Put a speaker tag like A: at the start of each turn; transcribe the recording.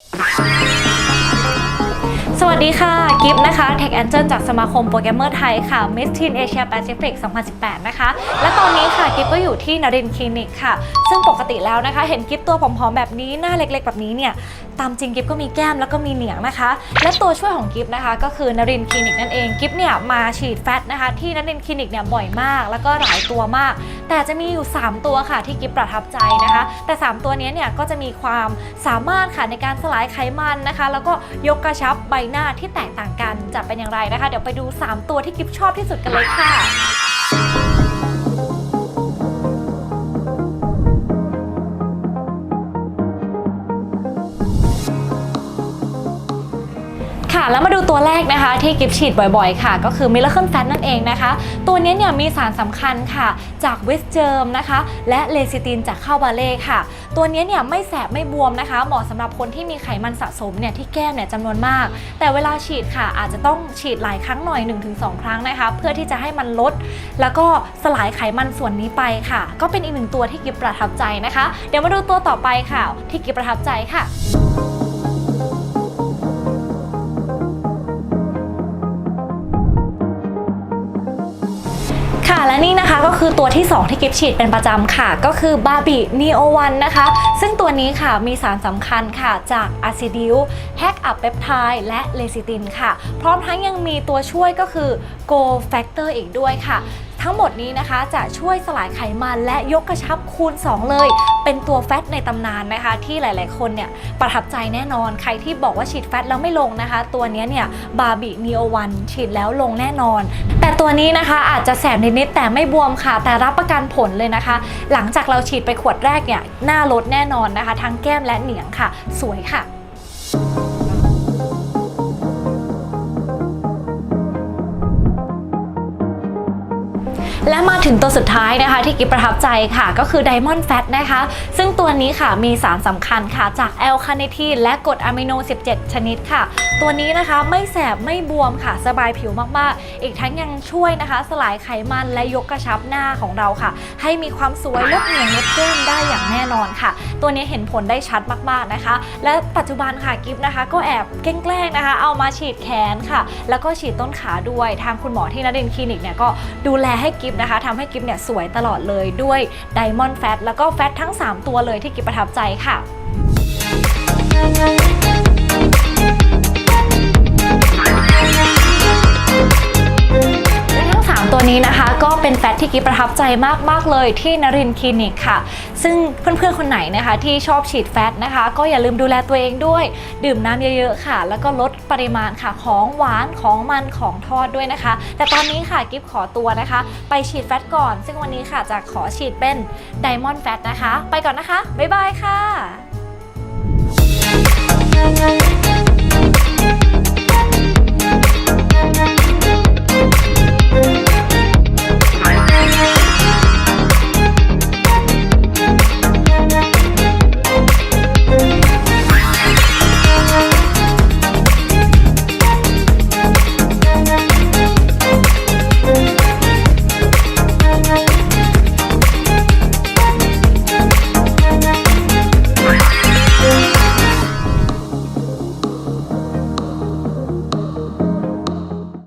A: you สวัสดีค่ะ กิฟต์นะคะ Tech Angel จากสมาคมโปรแกรมเมอร์ไทยค่ะ Miss Teen Asia Pacific 2018 นะคะ และตอนนี้ค่ะ กิฟต์ก็อยู่ที่นรินคลินิกค่ะ ซึ่งปกติแล้วนะคะ เห็นกิฟตัวผอมๆแบบนี้ หน้าเล็กๆ แบบนี้เนี่ย ตามจริงกิฟต์ก็มีแก้มแล้วก็มีเหนียงนะคะ และตัวช่วยของกิฟต์นะคะ ก็คือนรินคลินิกนั่นเอง กิฟต์เนี่ยมาฉีดแฟตนะคะ ที่นรินคลินิกเนี่ยบ่อยมาก แล้วก็หลายตัวมาก แต่จะมีอยู่ 3 ตัวค่ะที่กิฟประทับใจนะคะ แต่ 3 ตัวนี้เนี่ยก็จะมีความสามารถค่ะในการสลายไขมันนะคะ แล้วก็ยกกระชับใบหน้าที่แตกต่างกันจะเป็นอย่างไรนะคะ เดี๋ยวไปดู 3 ตัวที่กิฟชอบที่สุดกันเลยค่ะ แล้วมาดูตัวแรกนะคะที่กิฟฉีดบ่อยๆ ค่ะ ก็คือ Miracle Fat นั่นเองนะคะ ตัวนี้เนี่ยมีสารสำคัญค่ะ จากวิสเจิมนะคะ และเลซิตินจากข้าวบาเล่ค่ะ ตัวนี้เนี่ยไม่แสบไม่บวมนะคะ เหมาะสำหรับคนที่มีไขมันสะสมเนี่ยที่แก้มเนี่ยจำนวนมาก แต่เวลาฉีดค่ะ อาจจะต้องฉีดหลายครั้งหน่อย 1-2 ครั้งนะคะ เพื่อที่จะให้มันลด แล้วก็สลายไขมันส่วนนี้ไปค่ะ ก็เป็นอีกหนึ่งตัวที่กิฟประทับใจนะคะ เดี๋ยวมาดูตัวต่อไปค่ะ ที่กิฟประทับใจค่ะ ค่ะและนี่นะคะก็คือตัวที่ 2 ที่กิฟฉีดเป็นประจำค่ะ ก็คือบาบินีโอวันนะคะ ซึ่งตัวนี้ค่ะมีสารสำคัญค่ะจากอะซิดิลแฮกอัพเปปไทด์และเลซิตินค่ะ พร้อมทั้งยังมีตัวช่วยก็คือโกแฟกเตอร์อีกด้วยค่ะทั้งหมดนี้นะคะจะช่วยสลายไขมันและยกกระชับคูณ 2 เลย เป็นตัวแฟตในตำนานนะคะ ที่หลาย ๆ คนเนี่ยประทับใจแน่นอน ใครที่บอกว่าฉีดแฟตแล้วไม่ลงนะคะ ตัวนี้เนี่ยบาบินีโอวันฉีดแล้วลงแน่นอน แต่ตัวนี้นะคะอาจจะแสบนิด ๆ แต่ไม่บวมค่ะ แต่รับประกันผลเลยนะคะ หลังจากเราฉีดไปขวดแรกเนี่ยหน้าลดแน่นอนนะคะ ทั้งแก้มและเหนียงค่ะ สวยค่ะ และมาถึงตัวสุดท้ายนะคะ ที่กิฟประทับใจค่ะ ก็คือ Diamond Fat นะคะ ซึ่งตัวนี้ค่ะมีสารสำคัญค่ะจากแอลคาเนทีนและกรดอะมิโน 17 ชนิดค่ะ ตัวนี้นะคะไม่แสบไม่บวมค่ะสบายผิวมากๆ อีกทั้งยังช่วยนะคะ สลายไขมันและยกกระชับหน้าของเราค่ะ ให้มีความสวยลดเหนียงลดแก้มได้อย่างแน่นอนค่ะ ตัวนี้เห็นผลได้ชัดมากๆนะคะ และปัจจุบันค่ะกิฟนะคะ ก็แอบแกล้งๆนะคะ เอามาฉีดแขนค่ะ แล้วก็ฉีดต้นขาด้วยทางคุณหมอที่นดินคลินิกเนี่ยก็ดูแลให้กิฟนะคะทำให้กิฟเนี่ยสวยตลอดเลยด้วยไดมอนด์แฟตแล้วก็แฟตทั้ง 3 ตัวเลยที่กิฟประทับใจค่ะและ ก็เป็นแฟตที่กิฟประทับใจมาก ๆ เลยที่นรินคลินิกค่ะ ซึ่งเพื่อน ๆ คนไหนนะคะ ที่ชอบฉีดแฟตนะคะ ก็อย่าลืมดูแลตัวเองด้วย ดื่มน้ำเยอะ ๆ ค่ะ แล้วก็ลดปริมาณค่ะของหวานของมันของทอดด้วยนะคะ แต่ตอนนี้ค่ะกิฟขอตัวนะคะ ไปฉีดแฟตก่อน ซึ่งวันนี้ค่ะจะขอฉีดเป็นไดมอนด์แฟตนะคะ ไปก่อนนะคะบ๊ายบายค่ะ